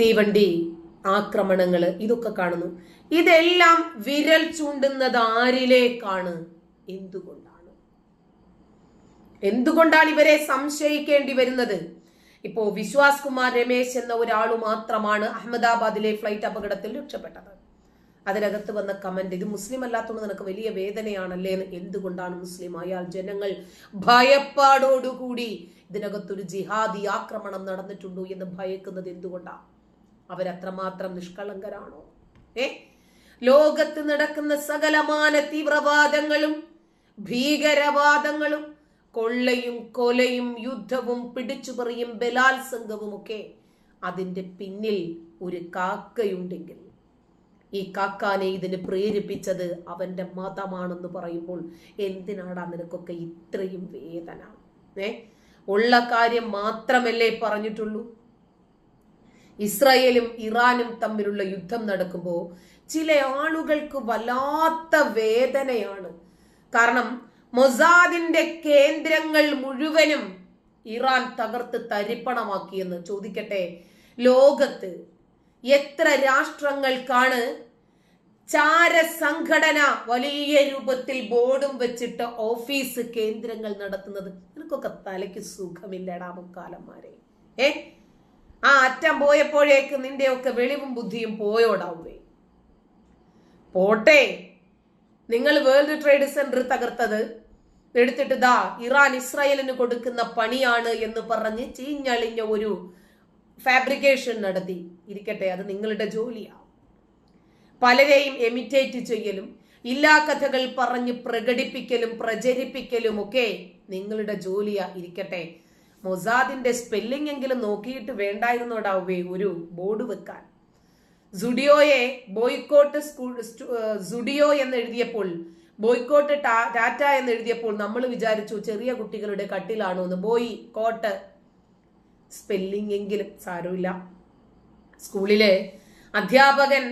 തീവണ്ടി ആക്രമണങ്ങൾ ഇതൊക്കെ കാണുന്നു. ഇതെല്ലാം വിരൽ ചൂണ്ടുന്നത് ആരിലേക്കാണ്? എന്തുകൊണ്ടാണ്? എന്തുകൊണ്ടാണ് ഇവരെ സംശയിക്കേണ്ടി വരുന്നത്? ഇപ്പോ വിശ്വാസ് കുമാർ രമേശ് എന്ന ഒരാൾ മാത്രമാണ് അഹമ്മദാബാദിലെ ഫ്ലൈറ്റ് അപകടത്തിൽ രക്ഷപ്പെട്ടത്. അതിനകത്ത് വന്ന കമന്റ് ഇത് മുസ്ലിം അല്ലാത്തതുകൊണ്ട് നിനക്ക് വലിയ വേദനയാണല്ലേ? എന്ന് എന്തുകൊണ്ടാണ് മുസ്ലിം? അയാൾ ജനങ്ങൾ ഭയപ്പാടോടുകൂടി ഇതിനകത്തൊരു ജിഹാദി ആക്രമണം നടന്നിട്ടുണ്ടോ എന്ന് ഭയക്കുന്നത് എന്തുകൊണ്ടാണ് അവരത്രമാത്രം നിഷ്കളങ്കരാണോ? ഏ? ലോകത്ത് നടക്കുന്ന സകലമാന തീവ്രവാദങ്ങളും ഭീകരവാദങ്ങളും കൊള്ളയും കൊലയും യുദ്ധവും പിടിച്ചുപറിയും ബലാത്സംഗവും ഒക്കെ അതിന്റെ പിന്നിൽ ഒരു കാക്കയുണ്ടെങ്കിൽ ഈ കാക്കാനെ ഇതിന് പ്രേരിപ്പിച്ചത് അവന്റെ മതമാണെന്ന് പറയുമ്പോൾ എന്തിനാടാ നിനക്കൊക്കെ ഇത്രയും വേദന? ഏ? ഉള്ള കാര്യം മാത്രമല്ലേ പറഞ്ഞിട്ടുള്ളൂ. ഇസ്രായേലും ഇറാനും തമ്മിലുള്ള യുദ്ധം നടക്കുമ്പോൾ ചില ആളുകൾക്ക് വല്ലാത്ത വേദനയാണ്. കാരണം മൊസാദിന്റെ കേന്ദ്രങ്ങൾ മുഴുവനും ഇറാൻ തകർത്ത് തരിപ്പണമാക്കിയെന്ന് ചോദിക്കട്ടെ? ലോകത്ത് എത്ര രാഷ്ട്രങ്ങൾക്കാണ് ചാര സംഘടന വലിയ രൂപത്തിൽ ബോർഡും വെച്ചിട്ട് ഓഫീസ് കേന്ദ്രങ്ങൾ നടത്തുന്നത്? നിനക്കൊക്കെ തലയ്ക്ക് സുഖമില്ലടാ മുക്കാലന്മാരെ. ഏ? ആ അറ്റം പോയപ്പോഴേക്ക് നിന്റെയൊക്കെ വെളിവും ബുദ്ധിയും പോയോടാവേ പോട്ടെ. നിങ്ങൾ വേൾഡ് ട്രേഡ് സെന്റർ തകർത്തത്. എടുത്തിട്ട് ദാ ഇറാൻ ഇസ്രായേലിന് കൊടുക്കുന്ന പണിയാണ് എന്ന് പറഞ്ഞ് ചീഞ്ഞളിഞ്ഞ ഒരു ഫാബ്രിക്കേഷൻ നടത്തി. ഇരിക്കട്ടെ അത് നിങ്ങളുടെ ജോലിയാണ് പലരെയും എമിറ്റേറ്റ് ചെയ്യലും ഇല്ലാ കഥകൾ പറഞ്ഞ് പ്രകടിപ്പിക്കലും പ്രചരിപ്പിക്കലും ഒക്കെ നിങ്ങളുടെ ജോലിയാ. ഇരിക്കട്ടെ മൊസാദിന്റെ സ്പെല്ലിംഗ് എങ്കിലും നോക്കിയിട്ട് വേണ്ടായിരുന്നോടാവേ ഒരു ബോർഡ് വെക്കാൻ. സുഡിയോയെ ബോയ്ക്കോട്ട് സ്കൂൾ സുഡിയോ എന്ന് എഴുതിയപ്പോൾ ബോയ്ക്കോട്ട് ടാറ്റ എന്ന് എഴുതിയപ്പോൾ നമ്മൾ വിചാരിച്ചു ചെറിയ കുട്ടികളുടെ കട്ടിലാണോ എന്ന്. Boy coat. സ്പെല്ലിംഗ് എങ്കിലും സാരമില്ല. സ്കൂളിലെ അധ്യാപകൻ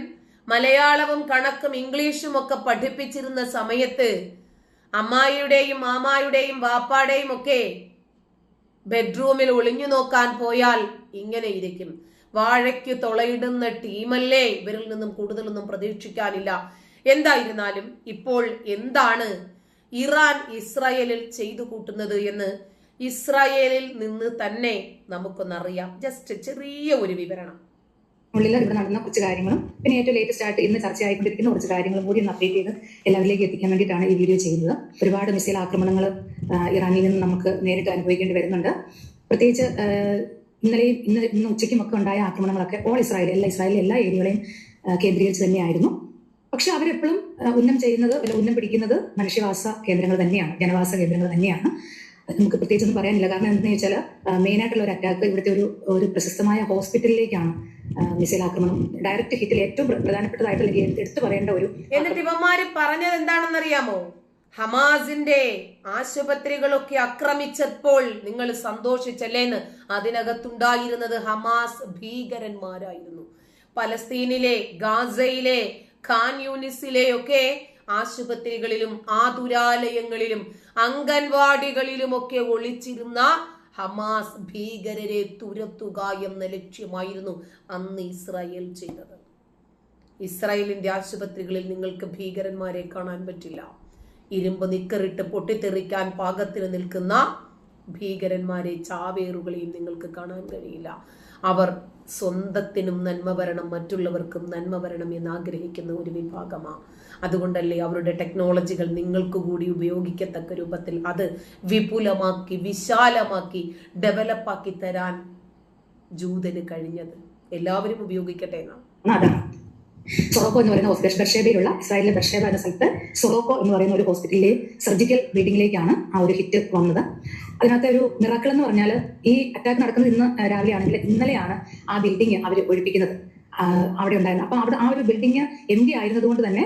മലയാളവും കണക്കും ഇംഗ്ലീഷും ഒക്കെ പഠിപ്പിച്ചിരുന്ന സമയത്ത് അമ്മായിയുടെയും മാമായുടെയും വാപ്പാടെയും ഒക്കെ ബെഡ്റൂമിൽ ഒളിഞ്ഞു നോക്കാൻ പോയാൽ ഇങ്ങനെ ഇരിക്കും. വാഴയ്ക്ക് തുളയിടുന്ന ടീമല്ലേ ഇവരിൽ നിന്നും കൂടുതലൊന്നും പ്രതീക്ഷിക്കാനില്ല. എന്തായിരുന്നാലും ഇപ്പോൾ എന്താണ് ഇറാൻ ഇസ്രായേലിൽ ചെയ്തു കൂട്ടുന്നത് എന്ന് ഇസ്രായേലിൽ നിന്ന് തന്നെ നമുക്കൊന്നറിയാം. ജസ്റ്റ് ചെറിയ ഒരു വിവരണം. ഉള്ളിൽ ഇവിടെ നടന്ന കുറച്ച് കാര്യങ്ങളും പിന്നെ ഏറ്റവും ലേറ്റസ്റ്റ് ആയിട്ട് ഇന്ന് ചർച്ചയായിക്കൊണ്ടിരിക്കുന്ന കുറച്ച് കാര്യങ്ങളും കൂടി ഒന്ന് അപ്ഡേറ്റ് ചെയ്ത് എല്ലാവരിലേക്ക് എത്തിക്കാൻ വേണ്ടിയിട്ടാണ് ഈ വീഡിയോ ചെയ്യുന്നത്. ഒരുപാട് മിസൈൽ ആക്രമണങ്ങൾ ഇറാനിൽ നിന്ന് നമുക്ക് നേരിട്ട് അനുഭവിക്കേണ്ടി വരുന്നുണ്ട്. പ്രത്യേകിച്ച് ഇന്നലെയും ഇന്ന് ഇന്ന് ഉച്ചയ്ക്കും ഒക്കെ ഉണ്ടായ ആക്രമണങ്ങളൊക്കെ ഓൾ ഇസ്രായേൽ എല്ലാ ഇസ്രായേലിലെ എല്ലാ ഏരിയകളെയും കേന്ദ്രീകരിച്ച് തന്നെയായിരുന്നു. പക്ഷെ അവരെപ്പോഴും ഉന്നം ചെയ്യുന്നത് അല്ല ഉന്നം പിടിക്കുന്നത് മനുഷ്യവാസ കേന്ദ്രങ്ങൾ തന്നെയാണ് ജനവാസ കേന്ദ്രങ്ങൾ തന്നെയാണ്. നമുക്ക് പ്രത്യേകിച്ചൊന്നും പറയാനില്ല. കാരണം എന്താണെന്ന് വെച്ചാൽ മെയിൻ ആയിട്ടുള്ള ഒരു അറ്റാക്ക് ഇവിടുത്തെ ഒരു ഒരു പ്രശസ്തമായ ഹോസ്പിറ്റലിലേക്കാണ് മിസൈൽ ആക്രമണം ഡയറക്റ്റ് ഹിറ്റിൽ ഏറ്റവും പ്രധാനപ്പെട്ടതായിട്ടുള്ള എടുത്തു പറയേണ്ട ഒരു എന്നിട്ട് ഇവന്മാര് പറഞ്ഞത് എന്താണെന്നറിയാമോ? ഹമാസിന്റെ ആശുപത്രികളൊക്കെ ആക്രമിച്ചപ്പോൾ നിങ്ങൾ സന്തോഷിച്ചല്ലേന്ന്. അതിനകത്തുണ്ടായിരുന്നത് ഹമാസ് ഭീകരന്മാരായിരുന്നു. പലസ്തീനിലെ ഗാസയിലെ ഖാൻ യൂണിസിലെയൊക്കെ ആശുപത്രികളിലും ആതുരാലയങ്ങളിലും അംഗൻവാടികളിലുമൊക്കെ ഒളിച്ചിരുന്ന ഹമാസ് ഭീകരരെ തുരത്തുക എന്ന ലക്ഷ്യമായിരുന്നു അന്ന് ഇസ്രായേൽ ചെയ്തത്. ഇസ്രായേലിന്റെ ആശുപത്രികളിൽ നിങ്ങൾക്ക് ഭീകരന്മാരെ കാണാൻ പറ്റില്ല. ഇരുമ്പ് നിക്കറിട്ട് പൊട്ടിത്തെറിക്കാൻ പാകത്തിന് നിൽക്കുന്ന ഭീകരന്മാരെ ചാവേറുകളെയും നിങ്ങൾക്ക് കാണാൻ കഴിയില്ല. അവർ സ്വന്തത്തിനും നന്മ വരണം മറ്റുള്ളവർക്കും നന്മ വരണം എന്ന് ആഗ്രഹിക്കുന്ന ഒരു വിഭാഗമാണ് അതുകൊണ്ടല്ലേ അവരുടെ ടെക്നോളജികൾ നിങ്ങൾക്ക് കൂടി ഉപയോഗിക്കത്തക്ക രൂപത്തിൽ അത് വിപുലമാക്കി വിശാലമാക്കി ഡെവലപ്പാക്കി തരാൻ ജൂതന് കഴിഞ്ഞത്. എല്ലാവരും ഉപയോഗിക്കട്ടെ എന്നാണ്. സൊറോക്കോ എന്ന് പറയുന്ന ഹോസ്പിറ്റൽ ബർഷേബയിലുള്ള ഇസ്രായേലിലെ ബർഷേബ എന്ന സ്ഥലത്ത് സൊറോക്കോ എന്ന് പറയുന്ന ഒരു ഹോസ്പിറ്റലിലെ സർജിക്കൽ ബ്ലീഡിങ്ങിലേക്കാണ് ആ ഒരു ഹിറ്റ് വന്നത്. അതിനകത്ത് ഒരു മിറാക്കിൾ എന്ന് പറഞ്ഞാൽ ഈ അറ്റാക്ക് നടക്കുന്നത് ഇന്ന് രാവിലെ ആണെങ്കിൽ ഇന്നലെയാണ് ആ ബിൽഡിംഗ് അവർ ഒഴിപ്പിക്കുന്നത്. അവിടെ ഉണ്ടായിരുന്നത്. അപ്പൊ അവിടെ ആ ഒരു ബിൽഡിംഗ് എം ഡി ആയിരുന്നതുകൊണ്ട് തന്നെ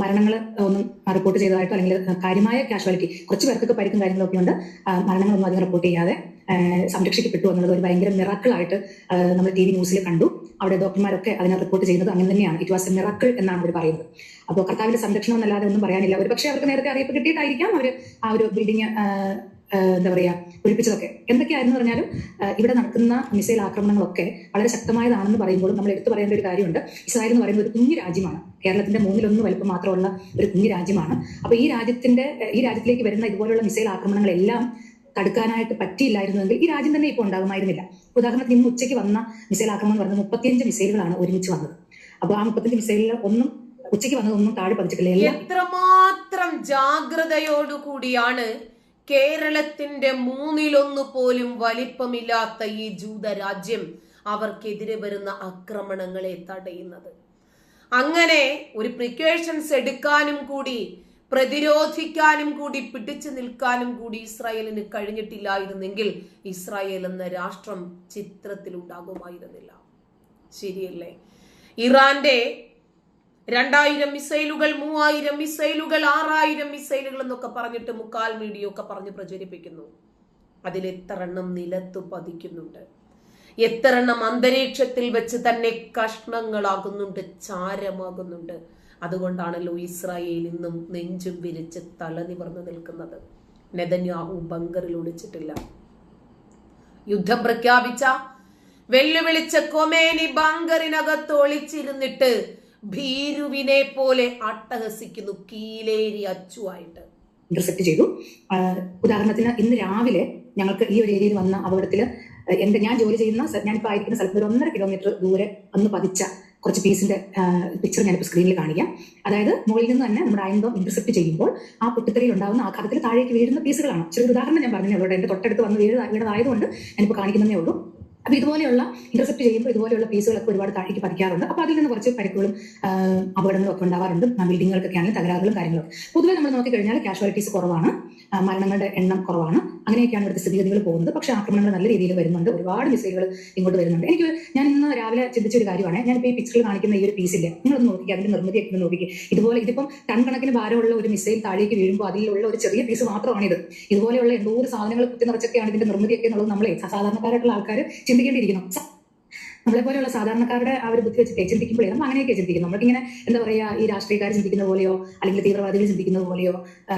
മരണങ്ങൾ ഒന്നും റിപ്പോർട്ട് ചെയ്തതായിട്ടോ അല്ലെങ്കിൽ കാര്യമായ കാഷ്വാലിറ്റി കുറച്ച് പേർക്കൊക്കെ പരിക്കും കാര്യങ്ങളൊക്കെ ഉണ്ട്. മരണങ്ങളൊന്നും അധികം റിപ്പോർട്ട് ചെയ്യാതെ സംരക്ഷിക്കപ്പെട്ടു എന്നുള്ളത് ഒരു ഭയങ്കര മിറാക്കിളായിട്ട് നമ്മൾ ടി വി ന്യൂസിൽ കണ്ടു. അവിടെ ഡോക്ടർമാരൊക്കെ അതിനെ റിപ്പോർട്ട് ചെയ്യുന്നത് അങ്ങനെ തന്നെയാണ്. ഇറ്റ് വാസ് എ മിറാക്കിൾ എന്നാണ് അവർ പറയുന്നത്. അപ്പോൾ കർത്താവിന്റെ സംരക്ഷണം എന്നല്ലാതെ ഒന്നും പറയാനില്ല. ഒരു പക്ഷേ അവർക്ക് നേരത്തെ അറിയിപ്പ് കിട്ടിയിട്ടായിരിക്കാം അവർ ആ ഒരു ബിൽഡിംഗ് എന്താ പറയാ ഒഴിപ്പിച്ചതൊക്കെ എന്തൊക്കെയായിരുന്നു പറഞ്ഞാലും ഇവിടെ നടക്കുന്ന മിസൈൽ ആക്രമണങ്ങളൊക്കെ വളരെ ശക്തമായതാണെന്ന് പറയുമ്പോഴും നമ്മൾ എടുത്തു പറയേണ്ട ഒരു കാര്യമുണ്ട്. ഇസ്രായേൽ എന്ന് പറയുന്നത് ഒരു കുഞ്ഞു രാജ്യമാണ്. കേരളത്തിന്റെ മൂന്നിലൊന്ന് വലുപ്പം മാത്രമുള്ള ഒരു കുഞ്ഞു രാജ്യമാണ്. അപ്പൊ ഈ രാജ്യത്തിന്റെ ഈ രാജ്യത്തിലേക്ക് വരുന്ന ഇതുപോലുള്ള മിസൈൽ ആക്രമണങ്ങളെല്ലാം തടുക്കാനായിട്ട് പറ്റിയില്ലായിരുന്നുവെങ്കിൽ ഈ രാജ്യം തന്നെ ഇപ്പോൾ ഉണ്ടാകുമായിരുന്നില്ല. ഉദാഹരണത്തിന് ഇന്ന് ഉച്ചയ്ക്ക് വന്ന മിസൈൽ ആക്രമണം പറയുന്നത് മുപ്പത്തിയഞ്ച് മിസൈലുകളാണ് ഒരുമിച്ച് വന്നത്. അപ്പോൾ ആ മുപ്പത്തഞ്ച് മിസൈലിൽ ഒന്നും ഉച്ചയ്ക്ക് വന്നതൊന്നും താഴെ പതിച്ചിട്ടില്ല. എത്രമാത്രം ജാഗ്രതയോടുകൂടിയാണ് കേരളത്തിന്റെ മൂന്നിലൊന്ന് പോലും വലിപ്പമില്ലാത്ത ഈ ജൂതരാജ്യം അവർക്കെതിരെ വരുന്ന ആക്രമണങ്ങളെ തടയുന്നത്. അങ്ങനെ ഒരു പ്രിക്കോഷൻസ് എടുക്കാനും കൂടി പ്രതിരോധിക്കാനും കൂടി പിടിച്ചു നിൽക്കാനും കൂടി ഇസ്രായേലിന് കഴിഞ്ഞിട്ടില്ലായിരുന്നെങ്കിൽ ഇസ്രായേൽ എന്ന രാഷ്ട്രം ചിത്രത്തിലുണ്ടാകുമായിരുന്നില്ല. ശരിയല്ലേ? ഇറാന്റെ രണ്ടായിരം മിസൈലുകൾ മൂവായിരം മിസൈലുകൾ ആറായിരം മിസൈലുകൾ എന്നൊക്കെ പറഞ്ഞിട്ട് മുക്കാൽ മീഡിയ ഒക്കെ പറഞ്ഞ് പ്രചരിപ്പിക്കുന്നു. അതിൽ എത്ര എണ്ണം നിലത്ത് പതിക്കുന്നുണ്ട്. എത്ര എണ്ണം അന്തരീക്ഷത്തിൽ വെച്ച് തന്നെ കഷ്ണങ്ങളാകുന്നുണ്ട് ചാരമാകുന്നുണ്ട്. അതുകൊണ്ടാണല്ലോ ഇസ്രായേൽ ഇന്നും നെഞ്ചും വിരിച്ച് തല നിവർന്നു നിൽക്കുന്നത്. നെതന്യാഹു ബങ്കറിൽ ഒളിച്ചിട്ടില്ല. യുദ്ധം പ്രഖ്യാപിച്ച വെല്ലുവിളിച്ച കൊമേനി ബങ്കറിനകത്ത് ഒളിച്ചിരുന്നിട്ട് ഭീരുവിനെ പോലെ അട്ടഹസിക്കുന്നു കീലേരി അച്ചുവായിട്ട്. ഇന്റർസെപ്റ്റ് ചെയ്തു. ഉദാഹരണത്തിന് ഇന്ന് രാവിലെ ഞങ്ങൾക്ക് ഈ ഒരു ഏരിയയിൽ വന്ന അപകടത്തിൽ എന്റെ ഞാൻ ജോലി ചെയ്യുന്ന ഞാനിപ്പോൾ ആയിരിക്കുന്ന സ്ഥലത്ത് ഒരു ഒന്നര കിലോമീറ്റർ ദൂരെ അന്ന് പതിച്ച കുറച്ച് പീസിന്റെ പിക്ചർ ഞാനിപ്പോൾ സ്ക്രീനിൽ കാണിക്കാം. അതായത് മുകളിൽ നിന്ന് തന്നെ നമ്മുടെ അയന്തം ഇന്റർസെപ്റ്റ് ചെയ്യുമ്പോൾ ആ പൊട്ടിത്തെറിയിൽ ഉണ്ടാകുന്ന ആഘാതത്തിൽ താഴേക്ക് വീഴുന്ന പീസുകളാണ് ചെറിയ ഉദാഹരണം ഞാൻ പറഞ്ഞു അവിടെ എന്റെ തൊട്ടടുത്ത് വന്ന് വീഴ വീണതായതുകൊണ്ട് ഞാനിപ്പോൾ കാണിക്കുന്നതേ ഉള്ളൂ. അപ്പൊ ഇതുപോലെയുള്ള ഇന്റർസെപ്റ്റ് ചെയ്യുമ്പോൾ ഇതുപോലെയുള്ള പീസുകളൊക്കെ ഒരുപാട് താഴേക്ക് പതിക്കാറുണ്ട്. അപ്പൊ അതിൽ നിന്ന് കുറച്ച് പരിക്കുകളും അപകടങ്ങളും ഒക്കെ ഉണ്ടാവാറുണ്ട്. ബിൽഡിങ്ങുകൾക്കൊക്കെ ആണെങ്കിൽ തകരാറുകളും കാര്യങ്ങളൊക്കെ. പൊതുവെ നമ്മൾ നോക്കിക്കഴിഞ്ഞാൽ കാഷ്വാലിറ്റീസ് കുറവാണ്. മരണങ്ങളുടെ എണ്ണം കുറവാണ്. അങ്ങനെയൊക്കെയാണ് ഇവിടുത്തെ സ്ഥിതിഗതികൾ പോകുന്നത്. പക്ഷേ ആക്രമണങ്ങൾ നല്ല രീതിയിൽ വരുന്നുണ്ട്. ഒരുപാട് മിസൈലുകൾ ഇങ്ങോട്ട് വരുന്നുണ്ട്. എനിക്ക് ഞാൻ ഇന്ന് രാവിലെ ചിന്തിച്ച ഒരു കാര്യമാണ്. ഞാനിപ്പോൾ ഈ പിക്ചറിൽ കാണിക്കുന്ന ഈ ഒരു പീസില്ല നിങ്ങളൊന്ന് നോക്കിക്കുക അതിന്റെ നിർമ്മിതിയൊക്കെ നോക്കിക്കുക ഇതുപോലെ ഇതിപ്പം ടൺ കണക്കിന് ഭാരമുള്ള ഒരു മിസൈൽ താഴേക്ക് വീഴുമ്പോൾ അതിലുള്ള ഒരു ചെറിയ പീസ് മാത്രമാണ് ഇത് ഇതുപോലെയുള്ള എന്തോ ഒരു സാധനങ്ങൾ കുത്തി നിറച്ചൊക്കെയാണ് ഇതിന്റെ നിർമ്മിതിയൊക്കെ എന്നുള്ളത് നമ്മളെ സാധാരണക്കാരായിട്ടുള്ള ആൾക്കാർ ചിന്തിക്കേണ്ടിയിരിക്കുന്നു. നമ്മളെ പോലെയുള്ള സാധാരണക്കാരുടെ ആ ഒരു ബുദ്ധി വെച്ചിട്ട് ചിന്തിക്കുമ്പോഴേ നമ്മൾ അങ്ങനെയൊക്കെ ചിന്തിക്കുന്നു. നമ്മൾക്കിങ്ങനെ എന്താ പറയാ ഈ രാഷ്ട്രീയക്കാർ ചിന്തിക്കുന്ന പോലെയോ അല്ലെങ്കിൽ തീവ്രവാദികൾ ചിന്തിക്കുന്നത് പോലെയോ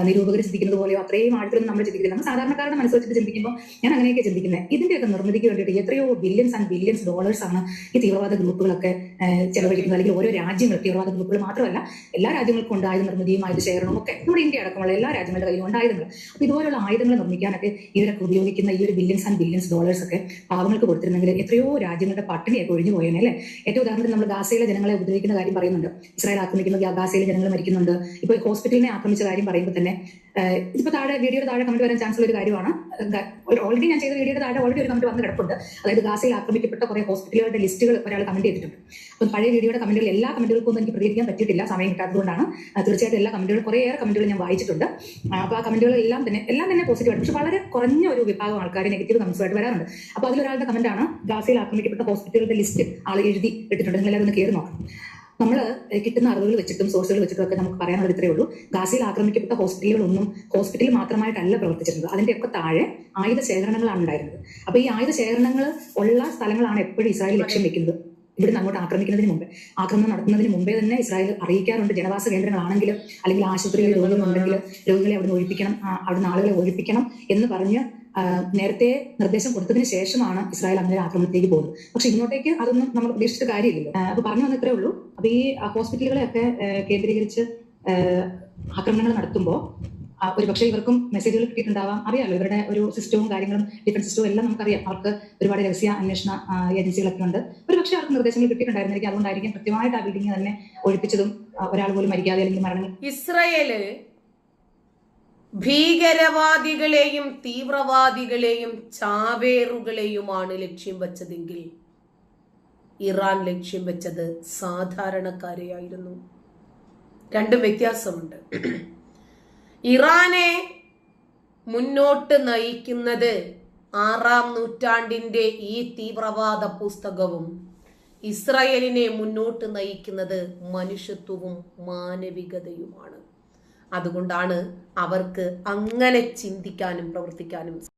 നിരൂപകർ ചിന്തിക്കുന്നത് പോലെയോ അത്രയും ആഴത്തിലൊന്നും നമ്മൾ ചിന്തിക്കില്ല. നമ്മൾ സാധാരണക്കാരുടെ മനസ്സ് വെച്ചിട്ട് ചിന്തിക്കുമ്പോൾ ഞാൻ അങ്ങനെയൊക്കെ ചിന്തിക്കുന്നത് ഇതിന്റെയൊക്കെ നിർമ്മിതിക്ക് വേണ്ടിയിട്ട് എത്രയോ ബില്യൻസ് ആൻഡ് ബില്യൻസ് ഡോളേഴ്സ് ആണ് ഈ തീവ്രവാദ ഗ്രൂപ്പുകളൊക്കെ ചെലവഴിക്കുന്നത്. അല്ലെങ്കിൽ ഓരോ രാജ്യങ്ങൾ തീവ്രവാദ ഗ്രൂപ്പുകൾ മാത്രമല്ല എല്ലാ രാജ്യങ്ങൾക്കും ഉണ്ടായ നിർമ്മിതിയും ആയുധ ശേഖരണവും ഒക്കെ നമ്മുടെ ഇന്ത്യ അടക്കമുള്ള എല്ലാ രാജ്യങ്ങളുടെ കയ്യിലും ഉണ്ടായിരുന്നു ആയുധങ്ങൾ. അപ്പൊ ഇതുപോലുള്ള ആയുധങ്ങൾ നിർമ്മിക്കാനൊക്കെ ഇവരൊക്കെ ഉപയോഗിക്കുന്ന ഈ ഒരു ബില്യൻസ് ആൻഡ് ബില്യൻസ് ഡോളേഴ്സ് ഒക്കെ പാവങ്ങൾക്ക് കൊടുത്തിരുന്നെങ്കിൽ എത്രയോ രാജ്യങ്ങളുടെ പട്ടിണിയൊക്കെ ഒഴിഞ്ഞു പോയേനെ അല്ലേ? ഏറ്റവും ഉദാഹരണത്തിന് നമ്മൾ ഗാസയിലെ ജനങ്ങളെ ഉപദ്രവിക്കുന്ന കാര്യം പറയുന്നുണ്ട്. ഇസ്രായേൽ ആക്രമിക്കുന്നത് ഗാസയിലെ ജനങ്ങൾ മരിക്കുന്നുണ്ട്. ഇപ്പോൾ ഹോസ്പിറ്റലിനെ ആക്രമിച്ച കാര്യം പറയുമ്പോൾ തന്നെ ഇതിപ്പോ താഴെ വീഡിയോയുടെ താഴെ കമന്റ് വരാൻ ചാൻസ് ഉള്ള ഒരു കാര്യമാണ്. ഓൾറെഡി ഞാൻ ചെയ്ത വീഡിയോയുടെ താഴെ ഓൾറെഡി ഒരു കമന്റ് വന്ന് കിടപ്പുണ്ട്. അതായത് ഗാസയിൽ ആക്രമിക്കപ്പെട്ട കുറെ ഹോസ്പിറ്റലുകളുടെ ലിസ്റ്റുകൾ ഒരാൾ കമന്റ് ചെയ്തിട്ടുണ്ട്. അപ്പം പഴയ വീഡിയോയുടെ കമന്റുകൾ എല്ലാ കമന്റുകൾക്കും ഒന്നും എനിക്ക് പ്രതികരിക്കാൻ പറ്റിയിട്ടില്ല സമയം കിട്ടാത്തതുകൊണ്ടാണ് തീർച്ചയായിട്ടും എല്ലാ കമന്റുകളും കുറേയേറെ കമന്റുകൾ ഞാൻ വായിച്ചിട്ടുണ്ട്. ആ, അപ്പോൾ ആ കമന്റുകൾ എല്ലാം തന്നെ എല്ലാം തന്നെ പോസിറ്റീവ് പോസിറ്റീവാണ് പക്ഷെ വളരെ കുറഞ്ഞ ഒരു വിഭാഗം ആൾക്കാർ നെഗറ്റീവ് കമന്റ്സുമായിട്ട് വരാറുണ്ട്. അപ്പോൾ അതിലൊരാളുടെ കമന്റാണ് ഗാസയിൽ ആക്രമിക്കപ്പെട്ട ഹോസ്പിറ്റലുകളുടെ ലിസ്റ്റ് ആൾ എഴുതി ഇട്ടിട്ടുണ്ട്. നിങ്ങൾ എല്ലാവരും ഒന്ന് കയറി നോക്കണം നമ്മൾ കിട്ടുന്ന അറിവുകൾ വെച്ചിട്ടും സോഴ്സുകൾ വെച്ചിട്ടും ഒക്കെ നമുക്ക് പറയാനുള്ളത് ഇത്രയേ ഉള്ളൂ. ഗാസയിൽ ആക്രമിക്കപ്പെട്ട ഹോസ്പിറ്റലുകളൊന്നും ഹോസ്പിറ്റലിൽ മാത്രമായിട്ടല്ല പ്രവർത്തിച്ചിരുന്നത്. അതിന്റെയൊക്കെ താഴെ ആയുധ ശേഖരണങ്ങളാണ് ഉണ്ടായിരുന്നത്. അപ്പൊ ഈ ആയുധ ശേഖരണങ്ങൾ ഉള്ള സ്ഥലങ്ങളാണ് എപ്പോഴും ഇസ്രായേൽ ലക്ഷ്യം വെക്കുന്നത്. ഇവിടുന്ന് അങ്ങോട്ട് ആക്രമിക്കുന്നതിന് മുമ്പ്. ആക്രമണം നടത്തുന്നതിന് മുമ്പേ തന്നെ ഇസ്രായേൽ അറിയിക്കാറുണ്ട് ജനവാസ കേന്ദ്രങ്ങളാണെങ്കിലും അല്ലെങ്കിൽ ആശുപത്രിയിൽ രോഗികളുണ്ടെങ്കിൽ രോഗികളെ അവിടെ ഒഴിപ്പിക്കണം അവിടെ അവിടുന്ന് ആളുകളെ ഒഴിപ്പിക്കണം എന്ന് പറഞ്ഞ് നേരത്തെ നിർദ്ദേശം കൊടുത്തതിന് ശേഷമാണ് ഇസ്രായേൽ അങ്ങനെ ആക്രമണത്തിലേക്ക് പോകുന്നത്. പക്ഷെ ഇങ്ങോട്ടേക്ക് അതൊന്നും നമ്മൾ പ്രതീക്ഷിച്ച കാര്യമില്ലല്ലോ. അപ്പൊ പറഞ്ഞു വന്നത്രേ ഉള്ളൂ. അപ്പൊ ഈ ഹോസ്പിറ്റലുകളെയൊക്കെ കേന്ദ്രീകരിച്ച് ആക്രമണങ്ങൾ നടത്തുമ്പോൾ ഒരു പക്ഷേ ഇവർക്കും മെസ്സേജുകൾ കിട്ടിയിട്ടുണ്ടാവാം. അറിയാലോ ഇവരുടെ ഒരു സിസ്റ്റവും കാര്യങ്ങളും ഡിഫൻസ് സിസ്റ്റവും എല്ലാം നമുക്കറിയാം. അവർക്ക് ഒരുപാട് രഹസ്യ അന്വേഷണ ഏജൻസികളൊക്കെ ഉണ്ട്. ഒരു പക്ഷേ അവർക്ക് നിർദ്ദേശങ്ങൾ കിട്ടിയിട്ടുണ്ടായിരുന്നിരിക്കും അതുകൊണ്ടായിരിക്കും കൃത്യമായിട്ട് ആ ബിൽഡിംഗ് തന്നെ ഒഴിപ്പിച്ചതും ഒരാൾ പോലും മരിക്കാതെ അല്ലെങ്കിൽ മരണം ഇസ്രയേൽ ഭീകരവാദികളെയും തീവ്രവാദികളെയും ചാവേറുകളെയുമാണ് ലക്ഷ്യം വെച്ചതെങ്കിൽ ഇറാൻ ലക്ഷ്യം വെച്ചത് സാധാരണക്കാരെയായിരുന്നു. രണ്ടും വ്യത്യാസമുണ്ട്. ഇറാനെ മുന്നോട്ട് നയിക്കുന്നത് ആറാം നൂറ്റാണ്ടിന്റെ ഈ തീവ്രവാദ പുസ്തകവും ഇസ്രയേലിനെ മുന്നോട്ട് നയിക്കുന്നത് മനുഷ്യത്വവും മാനവികതയുമാണ്. അതുകൊണ്ടാണ് അവർക്ക് അങ്ങനെ ചിന്തിക്കാനും പ്രവർത്തിക്കാനും